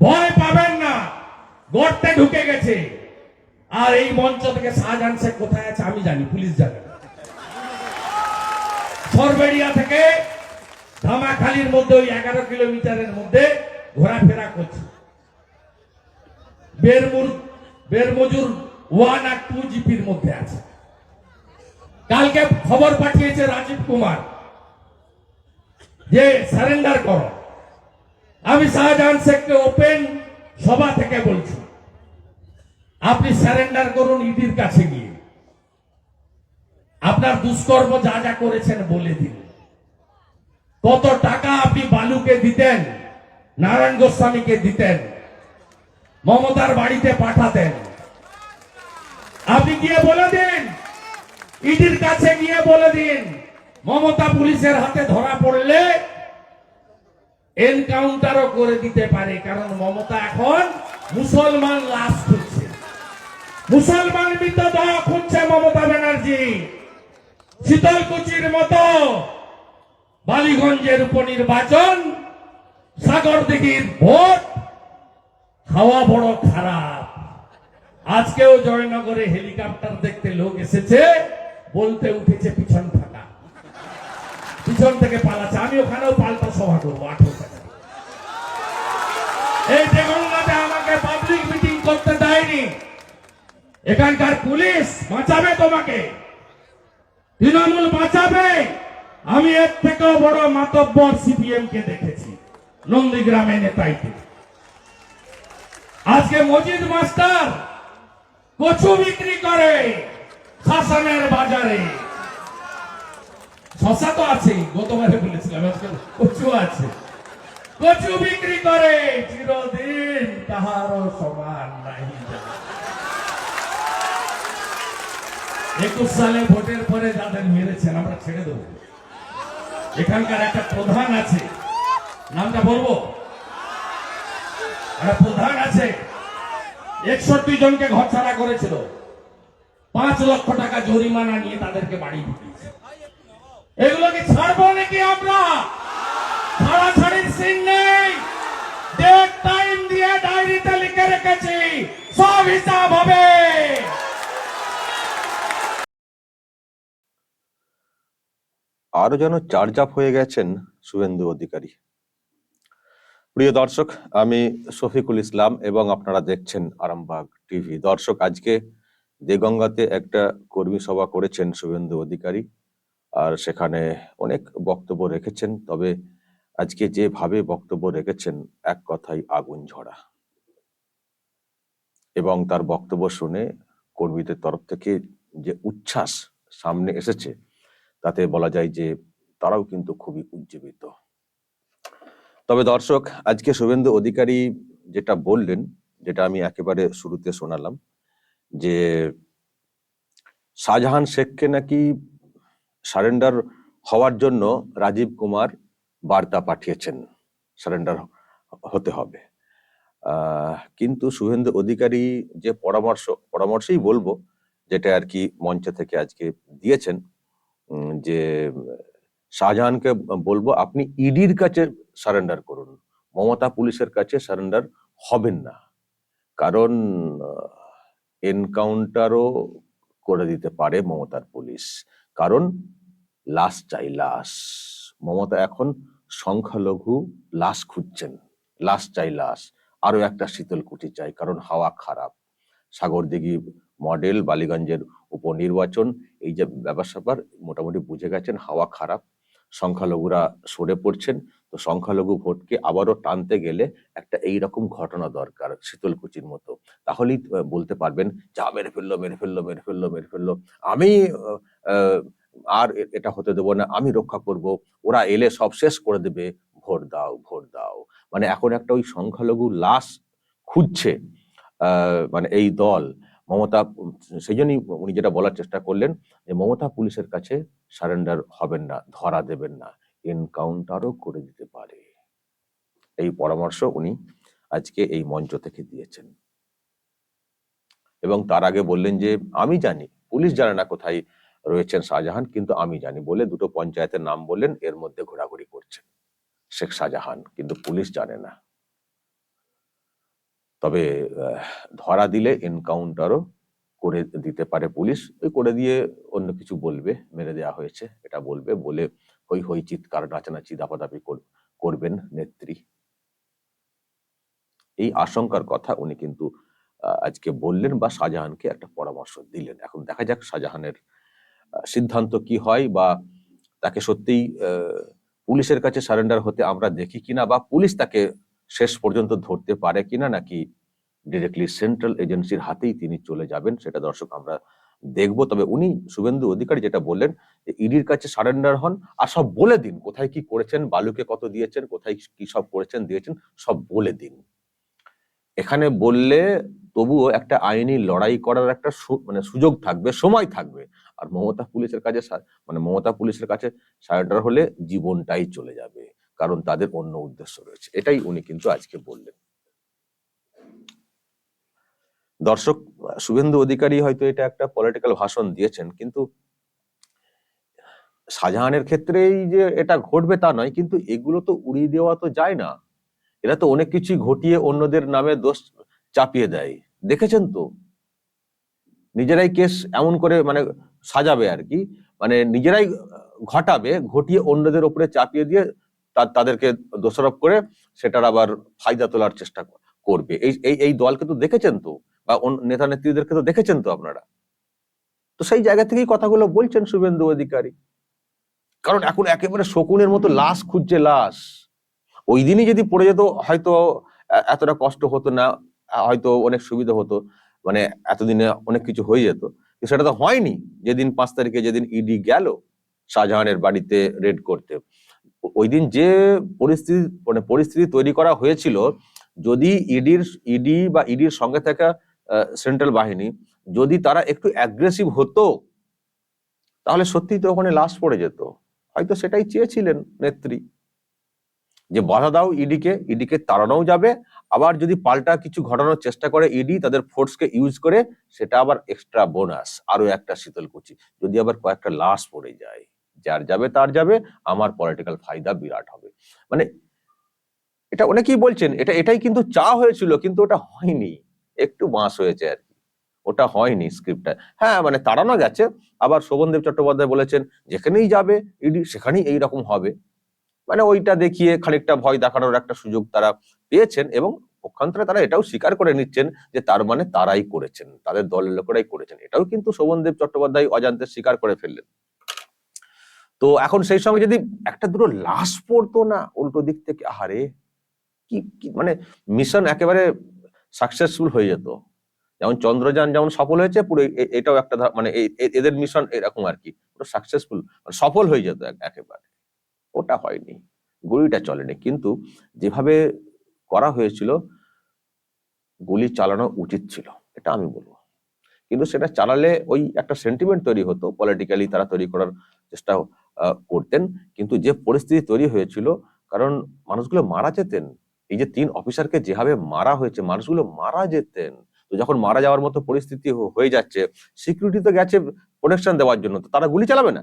ভয় পাবেন না। গর্তে ঢুকে গেছে। আর এই মঞ্চ থেকে শাহজাহান শেখ কোথায় আছে আমি জানি, পুলিশ জানে। সরবেড়িয়া থেকে ধামাখালির মধ্যে ওই এগারো কিলোমিটারের মধ্যে ঘোরাফেরা করছে। বেরমুর বেরমজুর ওয়ান আর টু জিপির মধ্যে আছে। কালকে খবর পাঠিয়েছে রাজীব কুমার যে সারেন্ডার করো। আমি শাহজাহান শেখকে ওপেন সভা থেকে বলছি। আপনি স্যারেন্ডার করুন ইডির কাছে গিয়ে। আপনার দুষ্কর্ম যা যা করেছেন বলে দিন। কত টাকা আপনি বালুকে দিতেন, নারায়ণ গোস্বামীকে দিতেন, মমতার বাড়িতে পাঠাতেন। আপনি গিয়ে বলে দিন, ইডির কাছে গিয়ে বলে দিন, মমতা পুলিশের হাতে ধরা পড়লে এনকাউন্টারও করে দিতে পারে, কারণ মমতা এখন মুসলমান লাশ খুঁজছে। মুসলমান মৃতদেহ খুঁজছে মমতা ব্যানার্জি। শীতলকুচির মতো বালিগঞ্জের উপনির্বাচন সাগর দিঘির ভোট, হাওয়া বড় খারাপ। আজকেও জয়নগরে হেলিকপ্টার দেখতে লোক এসেছে, বলতে উঠেছে পিছন ফাঁকা পিছন থেকে পালাচ্ছে, আমি ওখানেও পাল্টা সভা করব আঠেরো এখানকার পুলিশ বাঁচাবে তোমাকে। তৃণমূল বাঁচাবে। আমি এর থেকেও বড় মাতব্বর সিপিএম কে দেখেছি, নন্দীগ্রামে নেতাইতে আজকে মজিদ মাস্টার কচু বিক্রি করে শাসনের বাজারে। শশা তো আছেই, গতবারে বলেছিলাম আজকে কচু আছে। কচু বিক্রি করে, চিরদিন তাহারও সমান জানে। একুশ সালে ভোটের পরে যাদের মেরেছেন, আমরা ছেড়ে দেবো। এখানকার একটা প্রধান আছে। নামটা বলব? একটা প্রধান আছে। একষট্টি জনকে ঘর ছাড়া করেছিল। পাঁচ লক্ষ টাকা জরিমানা নিয়ে তাদেরকে বাড়ি ঢুকিয়েছে। এগুলোকে ছাড়বো নাকি আমরা? ছাড়াছাড়ির সিন নেই। ডেট টাইম দিয়ে ডায়েরিতে লিখে রেখেছি, সব হিসাব হবে। আরও যেন চার্জ আপ হয়ে গেছেন শুভেন্দু অধিকারী। প্রিয় দর্শক, আমি শফিকুল ইসলাম এবং আপনারা দেখছেন আরামবাগ টিভি। দর্শক, আজকে দেগঙ্গাতে একটা কর্মী সভা করেছেন শুভেন্দু অধিকারী, আর সেখানে অনেক বক্তব্য রেখেছেন। তবে আজকে যেভাবে বক্তব্য রেখেছেন, এক কথাই আগুন ঝরা। এবং তার বক্তব্য শুনে কর্মীদের তরফ থেকে যে উচ্ছ্বাস সামনে এসেছে, তাতে বলা যায় যে তারাও কিন্তু খুবই উজ্জীবিত। তবে দর্শক, আজকে শুভেন্দু অধিকারী যেটা বললেন, যেটা আমি একেবারে শুরুতে শোনালাম, যে শাহজাহান শেখকে নাকি সারেন্ডার হওয়ার জন্য রাজীব কুমার বার্তা পাঠিয়েছেন। সারেন্ডার হতে হবে। কিন্তু শুভেন্দু অধিকারী যে পরামর্শ, পরামর্শই বলব, যেটা আর কি মঞ্চ থেকে আজকে দিয়েছেন যে শাহজাহানকে বলব, আপনি ইডির কাছে সারেন্ডার করুন। মমতা পুলিশের কাছে সারেন্ডার হবেন না। কারণ এনকাউন্টারও করে দিতে পারে মমতার পুলিশ। কারণ লাশ চাই লাশ মমতা এখন সংখ্যালঘু লাশ খুঁজছেন। লাশ চাই লাশ। আরও একটা শীতল কুঠি চাই, কারণ হাওয়া খারাপ। সাগরদিঘি মডেল বালিগঞ্জের উপনির্বাচন, এই যে ব্যাপার মোটামুটি বুঝে গেছেন, হাওয়া খারাপ। সংখ্যালঘুরা সরে পড়ছেন, তো সংখ্যালঘু ভোটকে আবারও টানতে গেলে একটা এই রকম ঘটনা দরকার শীতলকুচির মতো। তাহলেই বলতে পারবেন, যা মেরে ফেলল মেরে ফেলল মেরে ফেলল মেরে ফেলল। আমি আর এটা হতে দেবো না, আমি রক্ষা করব। ওরা এলে সব শেষ করে দেবে ভোট দাও ভোট দাও। মানে এখন একটা ওই সংখ্যালঘু লাশ খুঁজছে মানে এই দল। মমতা, সেই জন্যই উনি যেটা বলার চেষ্টা করলেন যে, মমতা পুলিশের কাছে সারেন্ডার হবেন না, ধরা দেবেন না, এনকাউন্টারও করে দিতে পারে। এই পরামর্শ উনি আজকে এই মঞ্চ থেকে দিয়েছেন। এবং তার আগে বললেন যে, আমি জানি, পুলিশ জানে না কোথায় রয়েছেন শাহজাহান, কিন্তু আমি জানি বলে দুটো পঞ্চায়েতের নাম বললেন, এর মধ্যে ঘোরাঘুরি করছেন শেখ শাহজাহান, কিন্তু পুলিশ জানে না। তবে ধরা দিলে এনকাউন্টারও করে দিতে পারে পুলিশ, ওই করে দিয়ে অন্য কিছু বলবে, মেরে দেওয়া হয়েছে, এটা বলবে, বলে হই হই চিৎকার নাচানাচি দাপাদাপি কর- করবেন নেত্রী। এই আশঙ্কার কথা উনি কিন্তু আজকে বললেন বা শাহজাহানকে একটা পরামর্শ দিলেন। এখন দেখা যাক শাহজাহানের সিদ্ধান্ত কি হয় বা তাকে সত্যিই পুলিশের কাছে সারেন্ডার হতে আমরা দেখি কিনা বা পুলিশ তাকে শেষ পর্যন্ত ধরতে পারে কিনা নাকি ডিরেক্টলি সেন্ট্রাল এজেন্সির হাতেই তিনি চলে যাবেন সেটা দর্শক আমরা দেখব। তবে উনি শুভেন্দু অধিকারী যেটা বললেন যে ইডির কাছে সারেন্ডার হন। আর সব বলে দিন কোথায় কি করেছেন, বালুকে কত দিয়েছেন, কোথায় কি সব করেছেন, দিয়েছেন, সব বলে দিন। এখানে বললে তবুও একটা আইনি লড়াই করার একটা মানে সুযোগ থাকবে, সময় থাকবে। আর মমতা পুলিশের কাছে মানে মমতা পুলিশের কাছে সারেন্ডার হলে জীবনটাই চলে যাবে, কারণ তাদের অন্য উদ্দেশ্য রয়েছে। এটাই উনি কিন্তু আজকে বললেন। দর্শক, শুভেন্দু অধিকারী হয়তো এটা একটা পলিটিক্যাল ভাষণ দিয়েছেন, কিন্তু শাহজাহানের ক্ষেত্রেই যে এটা ঘটবে তা নয়, কিন্তু এগুলো তো উড়িয়ে দেওয়া তো যায় না। এরা তো অনেক কিছুই ঘটিয়ে অন্যদের নামে দোষ চাপিয়ে দেয়। দেখেছেন তো? নিজেরাই কেস এমন করে মানে সাজাবে আর কি। মানে নিজেরাই ঘটাবে, ঘটিয়ে অন্যদের উপরে চাপিয়ে দিয়ে তাদেরকে দোষারোপ করে সেটার আবার ফায়দা তোলার চেষ্টা করবে। এই এই দলকে তো দেখেছেন তো, বা নেতা নেত্রীদেরকে তো দেখেছেন তো আপনারা? তো সেই জায়গা থেকেই কথাগুলো বলছেন শুভেন্দু অধিকারী। কারণ এখন একেবারে শকুনের মতো লাশ খুঁজছে লাশ। ওই দিনই যদি পড়ে যেত, হয়তো এতটা কষ্ট হতো না হয়তো অনেক সুবিধা হতো মানে এতদিনে অনেক কিছু হয়ে যেত। সেটা তো হয়নি। যেদিন পাঁচ তারিখে যেদিন ইডি গেল, শাহজাহানের বাড়িতে রেড করতে। ওই দিন যে পরিস্থিতি মানে পরিস্থিতি তৈরি করা হয়েছিল, যদি ইডির ইডি বা ইডির সঙ্গে থাকা সেন্ট্রাল বাহিনী যদি তারা একটু অ্যাগ্রেসিভ হতো, তাহলে সত্যিই তো ওখানে লাশ পড়ে যেত। হয়তো সেটাই চেয়েছিলেন নেত্রী। যে বাধা দাও ইডিকে ইডিকে তাড়ানোও যাবে আবার যদি পাল্টা কিছু ঘটানোর চেষ্টা করে ইডি তাদের ফোর্সকে ইউজ করে, সেটা আবার এক্সট্রা বোনাস আরও একটা শীতলকুচি। যদি আবার কয়েকটা লাশ পড়ে যায়, যার যাবে তার যাবে, আমার পলিটিক্যাল ফায়দা বিরাট হবে। মানে এটা অনেকেই বলছেন, এটা, এটাই কিন্তু চা হয়েছিল, কিন্তু ওটা হয়নি। একটু বাঁশ হয়েছে আর কি। ওটা হয়নি স্ক্রিপ্টটা হ্যাঁ মানে তাড়ানো গেছে। আবার শোভনদেব চট্টোপাধ্যায় বলেছেন, যেখানেই যাবে ইডি সেখানেই এইরকম হবে। মানে ওইটা দেখিয়ে খানিকটা ভয় দেখানোর একটা সুযোগ তারা পেয়েছেন এবং পক্ষান্তরে তারা এটাও স্বীকার করে নিচ্ছেন যে তার মানে তারাই করেছেন, তাদের দলের লোকেরাই করেছেন। এটাও কিন্তু শোভনদেব চট্টোপাধ্যায় অজান্তে স্বীকার করে ফেললেন। তো এখন সেই সঙ্গে যদি একটা দুটো লাশ পড়তো না উল্টো দিক থেকে, আহারে, কি কি মানে মিশন একেবারে সাকসেসফুল হয়ে যেত। যেমন চন্দ্রযান যেমন সফল হয়েছে, পুরো এটাও একটা মানে এদের মিশন এরকম আর কি, পুরো সাকসেসফুল সফল হয়ে যেত এক- একেবারে। ওটা হয়নি। গুলিটা চলেনি। কিন্তু যেভাবে করা হয়েছিল, গুলি চালানো উচিত ছিল, এটা আমি বলব। কিন্তু সেটা চালালে ওই একটা সেন্টিমেন্ট তৈরি হতো পলিটিক্যালি তারা তৈরি করার চেষ্টা করতেন। কিন্তু যে পরিস্থিতি তৈরি হয়েছিল, কারণ মানুষগুলো মারা যেতেন। এই যে তিন অফিসারকে যেভাবে মারা হয়েছে, মানুষগুলো মারা যেতেন। তো যখন মারা যাওয়ার মতো পরিস্থিতি হয়ে যাচ্ছে সিকিউরিটি তো গেছে প্রোটেকশন দেওয়ার জন্য, তো তারা গুলি চালাবে না?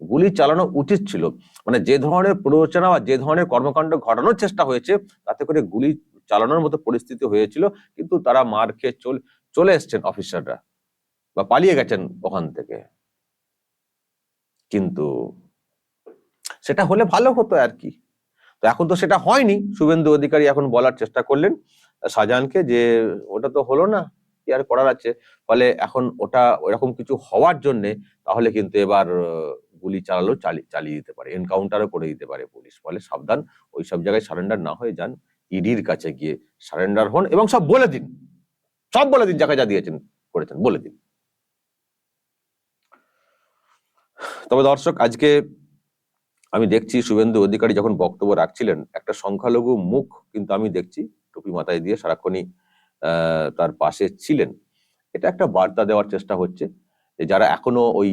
গুলি চালানো উচিত ছিল। মানে যে ধরনের প্ররোচনা বা যে ধরনের কর্মকাণ্ড ঘটানোর চেষ্টা হয়েছে, তাতে করে গুলি চালানোর মতো পরিস্থিতি হয়েছিল, কিন্তু তারা মার খেয়ে চলে চলে এসছেন অফিসাররা বা পালিয়ে গেছেন ওখান থেকে। কিন্তু সেটা হলে ভালো হতো আর কি। তো এখন তো সেটা হয়নি। শুভেন্দু অধিকারী এখন বলার চেষ্টা করলেন শাহজাহানকে যে ওটা তো হলো না, কি আর করার আছে? ফলে এখন ওটা ওরকম কিছু হওয়ার জন্যে তাহলে কিন্তু এবার গুলি চালালো চালিয়ে দিতে পারে এনকাউন্টারও করে দিতে পারে পুলিশ ফলে সাবধান, ওই সব জায়গায় সারেন্ডার না হয়ে যান ইডির কাছে গিয়ে সারেন্ডার হন এবং সব বলে দিন, সব বলে দিন, যাকে যা দিয়েছেন, করেছেন, বলে দিন। তবে দর্শক, আজকে আমি দেখছি শুভেন্দু অধিকারী যখন বক্তব্য রাখছিলেন, একটা সংখ্যালঘু মুখ কিন্তু আমি দেখছি, টুপি মাথায় দিয়ে সারাক্ষণই তার পাশে ছিলেন। এটা একটা বার্তা দেওয়ার চেষ্টা হচ্ছে, যে যারা এখনও ওই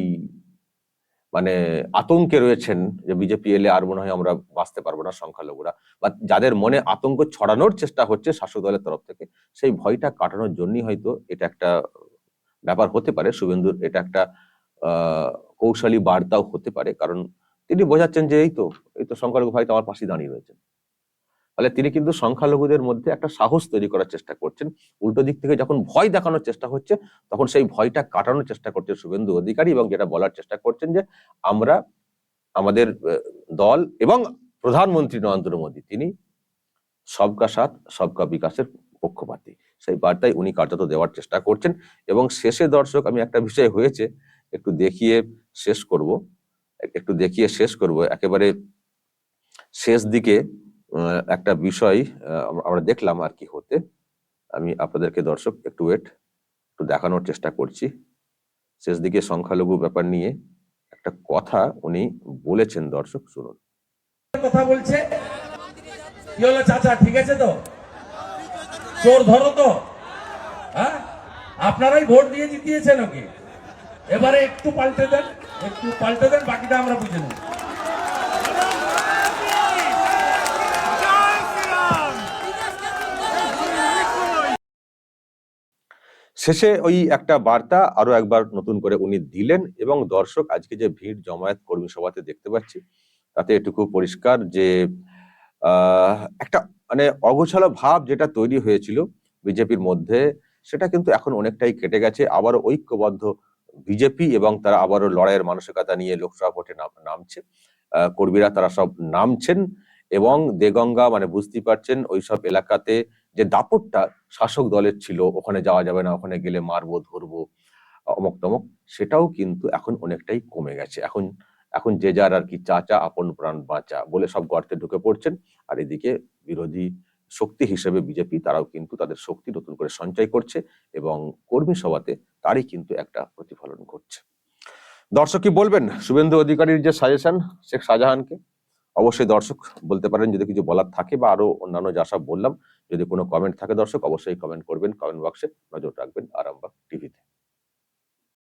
মানে আতঙ্কে রয়েছেন যে বিজেপি এলে আর মনে হয় আমরা বাঁচতে পারব না সংখ্যালঘুরা। বা যাদের মনে আতঙ্ক ছড়ানোর চেষ্টা হচ্ছে শাসক দলের তরফ থেকে, সেই ভয়টা কাটানোর জন্যই হয়তো এটা একটা ব্যাপার হতে পারে। শুভেন্দুর এটা একটা কৌশলী বার্তাও হতে পারে। কারণ তিনি বোঝাচ্ছেন যে এই তো এই তো সংখ্যালঘু ভাই তো আমার পাশে দাঁড়িয়ে রয়েছেন। ফলে তিনি কিন্তু সংখ্যালঘুদের মধ্যে একটা সাহস তৈরি করার চেষ্টা করছেন। উল্টো দিক থেকে যখন ভয় দেখানোর চেষ্টা হচ্ছে, তখন সেই ভয়টা কাটানোর চেষ্টা করছে শুভেন্দু অধিকারী এবং যেটা বলার চেষ্টা করছেন যে, আমরা, আমাদের দল এবং প্রধানমন্ত্রী নরেন্দ্র মোদী, তিনি সবকা সাথ, সবকা বিকাশের পক্ষপাতী। সেই বার্তায় উনি কার্যত দেওয়ার চেষ্টা করছেন এবং শেষে দর্শক, আমি একটা বিষয় হয়েছে, একটু দেখিয়ে শেষ করব। একটু দেখিয়ে শেষ করব। একেবারে শেষ দিকে একটা বিষয় আমরা দেখলাম আর কি হতে। আমি আপনাদেরকে দর্শক, একটু ওয়েট একটু দেখানোর চেষ্টা করছি। শেষ দিকে সংখ্যালঘু ব্যাপার নিয়ে একটা কথা উনি বলেছেন, দর্শক, শুনুন। কথা বলছে। কি হলো, চাচা, ঠিক আছে তো? চোর ধরো তো। হ্যাঁ? আপনারাই ভোট দিয়ে জিতিয়েছেন ওকে এবারে একটু পাল্টে দেন, একটু পাল্টে দেন, বাকিটা আমরা বুঝে নেব। শেষে ওই একটা বার্তা আরও একবার নতুন করে উনি দিলেন এবং দর্শক আজকে যে ভিড় জমায়েত কর্মী সভাতে দেখতে পাচ্ছি, তাতে এটুকু পরিষ্কার যে একটা মানে অগোছালো ভাব যেটা তৈরি হয়েছিল বিজেপির মধ্যে, সেটা কিন্তু এখন অনেকটাই কেটে গেছে। আবারও ঐক্যবদ্ধ বিজেপি এবং তারা আবারও লড়াইয়ের মানসিকতা নিয়ে লোকসভা ভোটে নামছে। কর্মীরা তারা সব নামছেন এবং দেগঙ্গা মানে বুঝতেই পারছেন ওইসব এলাকাতে যে দাপটটা শাসক দলের ছিল, ওখানে যাওয়া যাবে না, ওখানে গেলে মারবো, ধরবো, অমক তমক, সেটাও কিন্তু এখন অনেকটাই কমে গেছে। এখন এখন যে যার আর কি চাচা, আপন প্রাণ বাঁচা বলে সব গর্তে ঢুকে পড়ছেন। আর এদিকে বিরোধী শক্তি হিসেবে বিজেপি, তারাও কিন্তু তাদের শক্তি নতুন করে সঞ্চয় করছে এবং কর্মী সভাতে তারই কিন্তু একটা প্রতিফলন ঘটছে। দর্শক কি বলবেন? শুভেন্দু অধিকারীর যে সাজেশন শেখ শাহজাহানকে? অবশ্যই দর্শক বলতে পারেন যদি কিছু বলার থাকে বা আরও অন্যান্য যা সব বললাম, যদি কোনো কমেন্ট থাকে দর্শক, অবশ্যই কমেন্ট করবেন কমেন্ট বক্সে নজর রাখবেন, আরামবাগ টিভি